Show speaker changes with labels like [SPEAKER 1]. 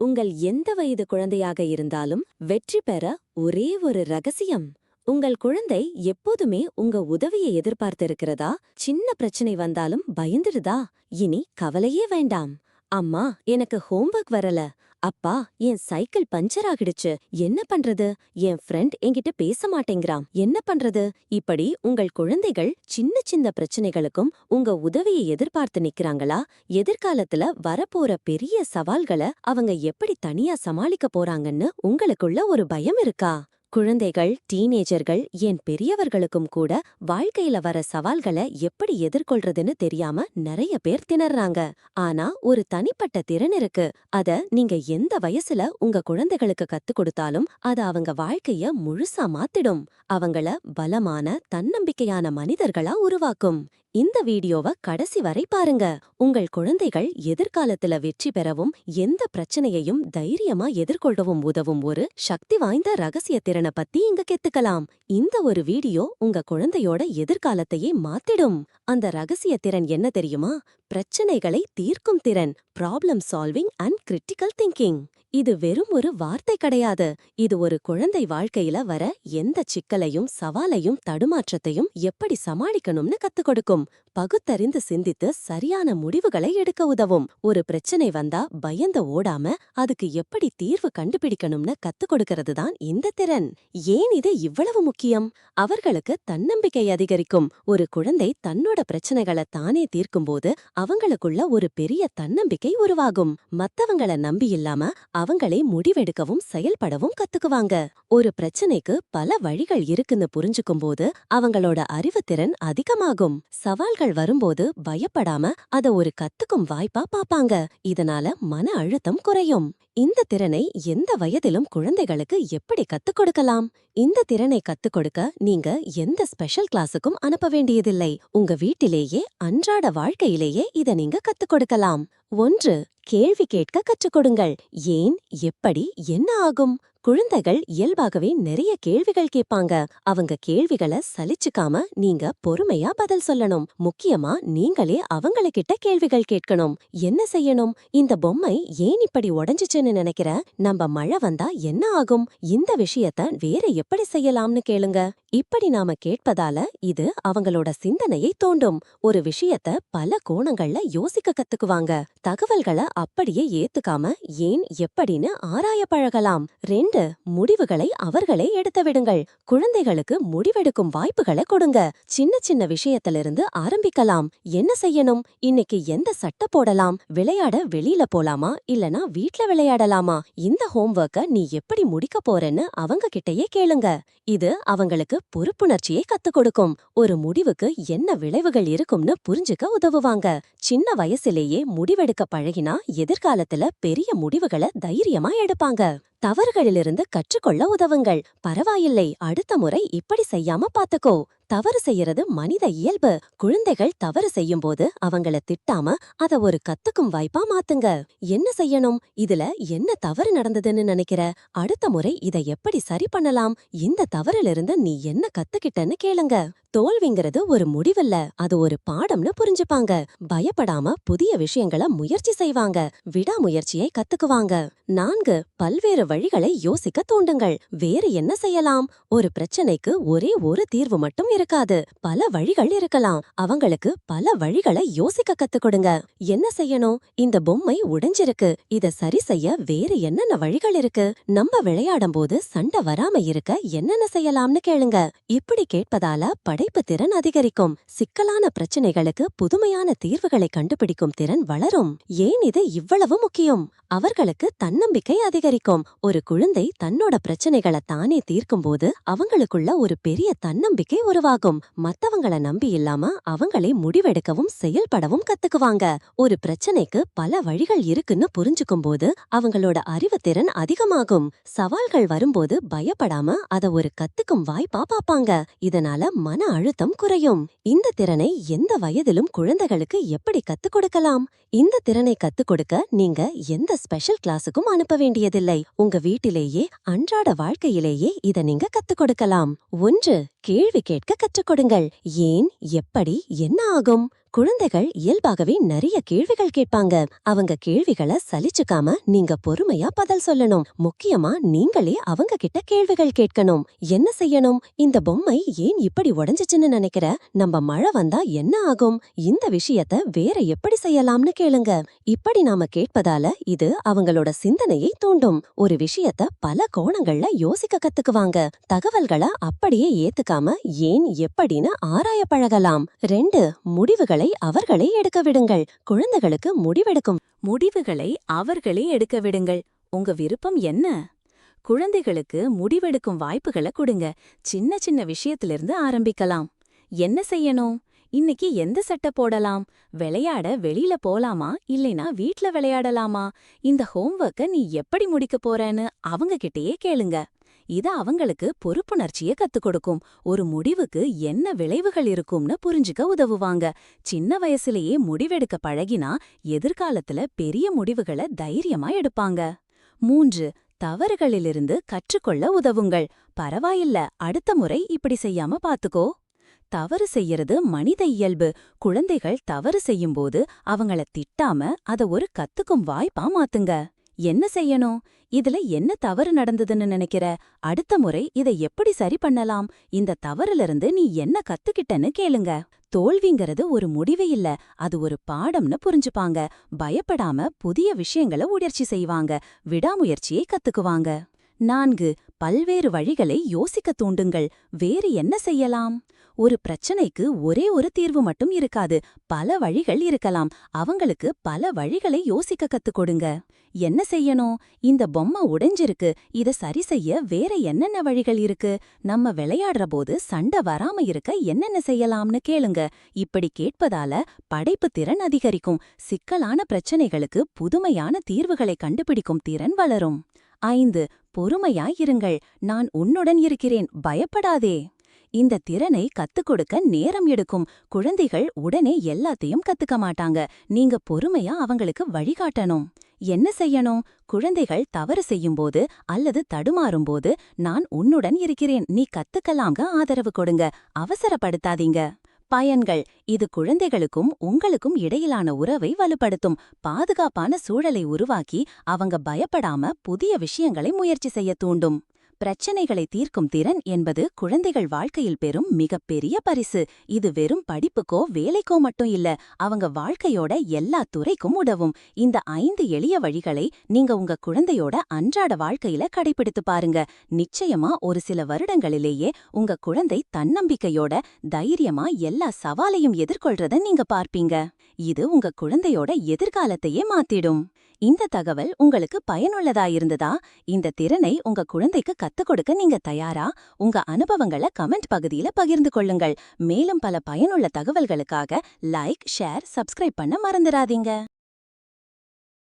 [SPEAKER 1] உங்கள் எந்த வயது குழந்தையாக இருந்தாலும் வெற்றி பெற ஒரே ஒரு ரகசியம். உங்கள் குழந்தை எப்போதுமே உங்க உதவியை எதிர்பார்த்திருக்கிறதா? சின்ன பிரச்சனை வந்தாலும் பயந்துருதா இனி கவலையே வேண்டாம். அம்மா எனக்கு ஹோம்வொர்க் வரல. அப்பா என் சைக்கிள் பஞ்சர் ஆகிடுச்சு. என்ன பண்றது? என் ஃப்ரெண்ட் என்கிட்ட பேச மாட்டேங்கிறான். என்ன பண்றது? இப்படி உங்கள் குழந்தைகள் சின்ன சின்ன பிரச்சனைகளுக்கும் உங்க உதவியை எதிர்பார்த்து நிக்கறாங்களா? எதிர்காலத்துல வரப்போற பெரிய சவால்களை அவங்க எப்படி தனியா சமாளிக்க போறாங்கன்னு உங்களுக்குள்ள ஒரு பயம் இருக்கா? குழந்தைகள் டீனேஜர்கள் என் பெரியவர்களுக்கும் கூட வாழ்க்கையில வர சவால்களை எப்படி எதிர்கொள்றதுன்னு தெரியாம நிறைய பேர் திணறாங்க. ஆனா ஒரு தனிப்பட்ட திறன் இருக்கு. அத நீங்க எந்த வயசுல உங்க குழந்தைகளுக்கு கத்துக் கொடுத்தாலும் அது அவங்க வாழ்க்கைய முழுசா மாத்திடும். அவங்கள பலமான தன்னம்பிக்கையான மனிதர்களா உருவாக்கும். இந்த வீடியோவ கடைசி வரை பாருங்க. உங்கள் குழந்தைகள் எதிர்காலத்துல வெற்றி பெறவும் எந்த பிரச்சனையையும் தைரியமா எதிர்கொள்ளவும் உதவும் ஒரு சக்தி வாய்ந்த ரகசிய திறனை பத்தி இங்க கெத்துக்கலாம். இந்த ஒரு வீடியோ உங்க குழந்தையோட எதிர்காலத்தையே மாத்திடும். அந்த ரகசிய திறன் என்ன தெரியுமா? பிரச்சனைகளை தீர்க்கும் திறன் problem solving and critical thinking இது வெறும் ஒரு வார்த்தை கிடையாது. இது ஒரு குழந்தை வாழ்க்கையில வர எந்த சிக்கலையும் சவாலையும் தடுமாற்றத்தையும் எப்படி சமாளிக்கணும்னு கத்துக் கொடுக்கும். பகுத்தறிந்து சிந்தித்து சரியான முடிவுகளை எடுக்க உதவும். ஒரு பிரச்சனை வந்தா பயந்த ஓடாம அதுக்கு எப்படி தீர்வு கண்டுபிடிக்கணும்னு கத்துக் கொடுக்கிறது தான் இந்த திறன். ஏன் இது இவ்வளவு முக்கியம்? அவர்களுக்கு தன்னம்பிக்கை அதிகரிக்கும். ஒரு குழந்தை தன்னோட பிரச்சனைகளை தானே தீர்க்கும்போது அவங்களுக்குள்ள ஒரு பெரிய தன்னம்பிக்கை உருவாகும். மத்தவங்கள நம்பியில்லாம அவங்களே முடிவெடுக்கவும் செயல்படவும் கத்துக்குவாங்க. ஒரு பிரச்சனைக்கு பல வழிகள் இருக்குன்னு புரிஞ்சுக்கும் போது அவங்களோட அறிவுத்திறன் அதிகமாகும். சவால்கள் வரும்போது பயப்படாம அத ஒரு கத்துக்கும் வாய்ப்பா பாப்பாங்க. இதனால மன அழுத்தம் குறையும். இந்த திறனை எந்த வயதிலும் குழந்தைகளுக்கு எப்படி கத்துக் கொடுக்கலாம்? இந்த திறனை கத்துக் கொடுக்க நீங்க எந்த ஸ்பெஷல் கிளாஸுக்கும் அனுப்ப வேண்டியதில்லை. உங்க வீட்டிலேயே அன்றாட வாழ்க்கையிலேயே இத நீங்க கத்துக் கொடுக்கலாம். ஒன்று கேள்வி கேட்க கற்றுக் கொடுங்கள். ஏன் எப்படி என்ன ஆகும்? குழந்தைகள் இயல்பாகவே நிறைய கேள்விகள் கேட்பாங்க. அவங்க கேள்விகளை சலிச்சுக்காம நீங்க பொறுமையா பதில் சொல்லணும். முக்கியமா நீங்களே அவங்கள கிட்ட கேள்விகள் கேட்கணும். என்ன செய்யணும்? இந்த பொம்மை ஏன் இப்படி உடஞ்சிச்சுன்னு நினைக்கிற? நம்ம மழை வந்தா என்ன ஆகும்? இந்த விஷயத்த வேற எப்படி செய்யலாம்னு கேளுங்க. இப்படி நாம கேட்பதால இது அவங்களோட சிந்தனையை தோண்டும். ஒரு விஷயத்த பல கோணங்கள்ல யோசிக்க கத்துக்குவாங்க. தகவல்களை அப்படியே ஏத்துக்காம ஏன் எப்படின்னு ஆராய பழகலாம். ரெண்டு முடிவுகளை அவர்களே எடுத்து விடுங்கள். குழந்தைகளுக்கு முடிவெடுக்கும் வாய்ப்புகளை கொடுங்க. சின்ன சின்ன விஷயத்திலிருந்து ஆரம்பிக்கலாம். என்ன செய்யணும்? இன்னைக்கு எந்த சட்டை போடலாம்? விளையாட வெளியில போலாமா? இல்லனா வீட்ல விளையாடலாமா? இந்த ஹோம்ஒர்க்க நீ எப்படி முடிக்க போறேன்னு அவங்க கிட்டயே கேளுங்க. இது அவங்களுக்கு பொறுப்புணர்ச்சியை கத்துக் கொடுக்கும். ஒரு முடிவுக்கு என்ன விளைவுகள் இருக்கும்னு புரிஞ்சுக்க உதவுவாங்க. சின்ன வயசிலேயே முடிவெடுக்க பழகினா எதிர்காலத்துல பெரிய முடிவுகளை தைரியமா எடுப்பாங்க. தவறுகளிலிருந்து கற்றுக்கொள்ள உதவுங்கள். பரவாயில்லை. அடுத்த முறை இப்படி செய்யாம பாத்துக்கோ. தவறு செய்யறது மனித இயல்பு. குழந்தைகள் தவறு செய்யும் போது அவங்கள திட்டாம அத ஒரு கத்துக்கும் வாய்ப்பா மாத்துங்க. என்ன செய்யணும்? இதுல என்ன தவறு நடந்ததுன்னு நினைக்கிற? அடுத்த முறை இத எப்படி சரி பண்ணலாம்? இந்த தவறிலிருந்து நீ என்ன கத்துக்கிட்டன்னு கேளுங்க. தோல்விங்கிறது ஒரு முடிவில்ல. அது ஒரு பாடம்னு புரிஞ்சுப்பாங்க. பயப்படாம புதிய விஷயங்கள முயற்சி செய்வாங்க. விடாமுயற்சியை கத்துக்குவாங்க. நான்கு பல்வேறு வழிகளை யோசிக்க தூண்டுங்கள். வேறு என்ன செய்யலாம்? ஒரு பிரச்சனைக்கு ஒரே ஒரு தீர்வு மட்டும் இருக்காது. பல வழிகள் இருக்கலாம். அவங்களுக்கு பல வழிகளை யோசிக்க கத்துக் கொடுங்க. என்ன செய்யணும்? இந்த பொம்மை உடைஞ்சிருக்கு. இத சரி செய்ய வேறு என்னென்ன வழிகள் இருக்கு? நம்ம விளையாடும் போது சண்டை வராம இருக்க என்னென்ன செய்யலாம்னு கேளுங்க. இப்படி கேட்பதால படைப்பு திறன் அதிகரிக்கும். சிக்கலான பிரச்சனைகளுக்கு புதுமையான தீர்வுகளை கண்டுபிடிக்கும் திறன் வளரும். ஏன் இது இவ்வளவு முக்கியம்? அவர்களுக்கு தன்னம்பிக்கை அதிகரிக்கும். ஒரு குழந்தை தன்னோட பிரச்சனைகளை தானே தீர்க்கும் போது அவங்களுக்குள்ள ஒரு பெரிய தன்னம்பிக்கை உருவாகும். மத்தவங்கள நம்பி இல்லாம அவங்களே முடிவெடுக்கவும் செயல்படவும் கத்துக்குவாங்க. ஒரு பிரச்சனைக்கு பல வழிகள் இருக்குன்னு புரிஞ்சுக்கும் போது அவங்களோட அறிவுத்திறன் அதிகமாகும். சவால்கள் வரும்போது பயப்படாம அத ஒரு கத்துக்கும் வாய்ப்பா பாப்பாங்க. இதனால மன அழுத்தம் குறையும். இந்த திறனை எந்த வயதிலும் குழந்தைகளுக்கு எப்படி கத்துக் கொடுக்கலாம்? இந்த திறனை கத்துக் கொடுக்க நீங்க எந்த ஸ்பெஷல் கிளாஸுக்கும் அனுப்ப வேண்டியதில்லை. உங்க வீட்டிலேயே அன்றாட வாழ்க்கையிலேயே இத நீங்க கத்துக் கொடுக்கலாம். ஒன்று கேள்வி கேட்க கற்றுக் கொடுங்கள் ஏன்? எப்படி? என்ன ஆகும்? குழந்தைகள் இயல்பாகவே நிறைய கேள்விகள் கேட்பாங்க. அவங்க கேள்விகளை சலிச்சுக்காம நீங்க பொறுமையா பதில் சொல்லணும். முக்கியமா நீங்களே அவங்க கிட்ட கேள்விகள் கேட்கணும். என்ன செய்யணும்? இந்த பொம்மை ஏன் இப்படி உடஞ்சிச்சுன்னு நினைக்கிற? நம்ம மழை வந்தா என்ன ஆகும்? இந்த விஷயத்த வேற எப்படி செய்யலாம்னு கேளுங்க. இப்படி நாம கேட்பதால இது அவங்களோட சிந்தனையை தூண்டும். ஒரு விஷயத்த பல கோணங்கள்ல யோசிக்க கத்துக்குவாங்க. தகவல்களை அப்படியே ஏத்துக்காம ஏன் எப்படின்னு ஆராய பழகலாம். ரெண்டு முடிவுகளை அவர்களே எடுக்க விடுங்கள். குழந்தைகளுக்கு முடிவெடுக்கும்.
[SPEAKER 2] முடிவுகளை அவர்களே எடுக்க விடுங்கள். உங்க விருப்பம் என்ன? குழந்தைகளுக்கு முடிவெடுக்கும் வாய்ப்புகளை கொடுங்க. சின்ன சின்ன விஷயத்திலிருந்து ஆரம்பிக்கலாம். என்ன செய்யணும்? இன்னைக்கு எந்த சட்டை போடலாம்? விளையாட வெளியில போலாமா? இல்லைனா வீட்ல விளையாடலாமா? இந்த ஹோம்வொர்க்க நீ எப்படி முடிக்க போறேன்னு அவங்க கிட்டயே கேளுங்க. இது அவங்களுக்கு பொறுப்புணர்ச்சிய கத்துக் கொடுக்கும். ஒரு முடிவுக்கு என்ன விளைவுகள் இருக்கும்னு புரிஞ்சுக்க உதவுவாங்க. சின்ன வயசுலயே முடிவெடுக்க பழகினா எதிர்காலத்துல பெரிய முடிவுகளை தைரியமா எடுப்பாங்க. மூன்று தவறுகளிலிருந்து கற்றுக்கொள்ள உதவுங்கள். பரவாயில்ல அடுத்த முறை இப்படி செய்யாம பாத்துக்கோ. தவறு செய்யறது மனித இயல்பு. குழந்தைகள் தவறு செய்யும்போது அவங்கள திட்டாம அத ஒரு கத்துக்கும் வாய்ப்பா மாத்துங்க. என்ன செய்யணும்? இதுல என்ன தவறு நடந்ததுன்னு நினைக்கிற? அடுத்த முறை இதை எப்படி சரி பண்ணலாம்? இந்த தவறிலிருந்து நீ என்ன கத்துக்கிட்டன்னு கேளுங்க. தோல்விங்கிறது ஒரு முடிவு இல்ல. அது ஒரு பாடம்னு புரிஞ்சுப்பாங்க. பயப்படாம புதிய விஷயங்கள உயர்ச்சி செய்வாங்க. விடாமுயற்சியை கத்துக்குவாங்க. நான்கு பல்வேறு வழிகளை யோசிக்க தூண்டுங்கள். வேறு என்ன செய்யலாம்? ஒரு பிரச்சனைக்கு ஒரே ஒரு தீர்வு மட்டும் இருக்காது. பல வழிகள் இருக்கலாம். அவங்களுக்கு பல வழிகளை யோசிக்க கத்துக் கொடுங்க. என்ன செய்யணும்? இந்த பொம்மை உடைஞ்சிருக்கு. இத சரி செய்ய வேற என்னென்ன வழிகள் இருக்கு? நம்ம விளையாடுற போது சண்டை வராம இருக்க என்னென்ன செய்யலாம்னு கேளுங்க. இப்படி கேட்பதால படைப்பு திறன் அதிகரிக்கும். சிக்கலான பிரச்சனைகளுக்கு புதுமையான தீர்வுகளை கண்டுபிடிக்கும் திறன் வளரும். ஐந்து பொறுமையாயிருங்கள் நான் உன்னுடன் இருக்கிறேன். பயப்படாதே. இந்த திறனை கத்துக் கொடுக்க நேரம் எடுக்கும். குழந்தைகள் உடனே எல்லாத்தையும் கத்துக்க மாட்டாங்க. நீங்க பொறுமையா அவங்களுக்கு வழிகாட்டணும். என்ன செய்யணும்? குழந்தைகள் தவறு செய்யும்போது அல்லது தடுமாறும்போது நான் உன்னுடன் இருக்கிறேன். நீ கத்துக்கலாங்க ஆதரவு கொடுங்க. அவசரப்படுத்தாதீங்க. பயன்கள். இது குழந்தைகளுக்கும் உங்களுக்கும் இடையிலான உறவை வலுப்படுத்தும். பாதுகாப்பான சூழலை உருவாக்கி அவங்க பயப்படாம புதிய விஷயங்களை முயற்சி செய்ய தூண்டும். பிரச்சனைகளை தீர்க்கும் திறன் என்பது குழந்தைகள் வாழ்க்கையில் பெறும் மிகப்பெரிய பரிசு. இது வெறும் படிப்புக்கோ வேலைக்கோ மட்டும் இல்ல அவங்க வாழ்க்கையோட எல்லா துறைக்கும் உதவும். இந்த ஐந்து எளிய வழிகளை நீங்க உங்க குழந்தையோட அன்றாட வாழ்க்கையில கடைபிடித்து பாருங்க. நிச்சயமா ஒரு சில வருடங்களிலேயே உங்க குழந்தை தன்னம்பிக்கையோட தைரியமா எல்லா சவாலையும் எதிர்கொள்றத நீங்க பார்ப்பீங்க. இது உங்க குழந்தையோட எதிர்காலத்தையே மாத்திடும். இந்த தகவல் உங்களுக்கு பயனுள்ளதா இருந்ததா? இந்த திறனை உங்க குழந்தைக்கு கத்துக் கொடுக்க நீங்க தயாரா? உங்க அனுபவங்களை கமெண்ட் பகுதியில பகிர்ந்து கொள்ளுங்கள். மேலும் பல பயனுள்ள தகவல்களுக்காக லைக் ஷேர் சப்ஸ்கிரைப் பண்ண மறந்துடாதீங்க.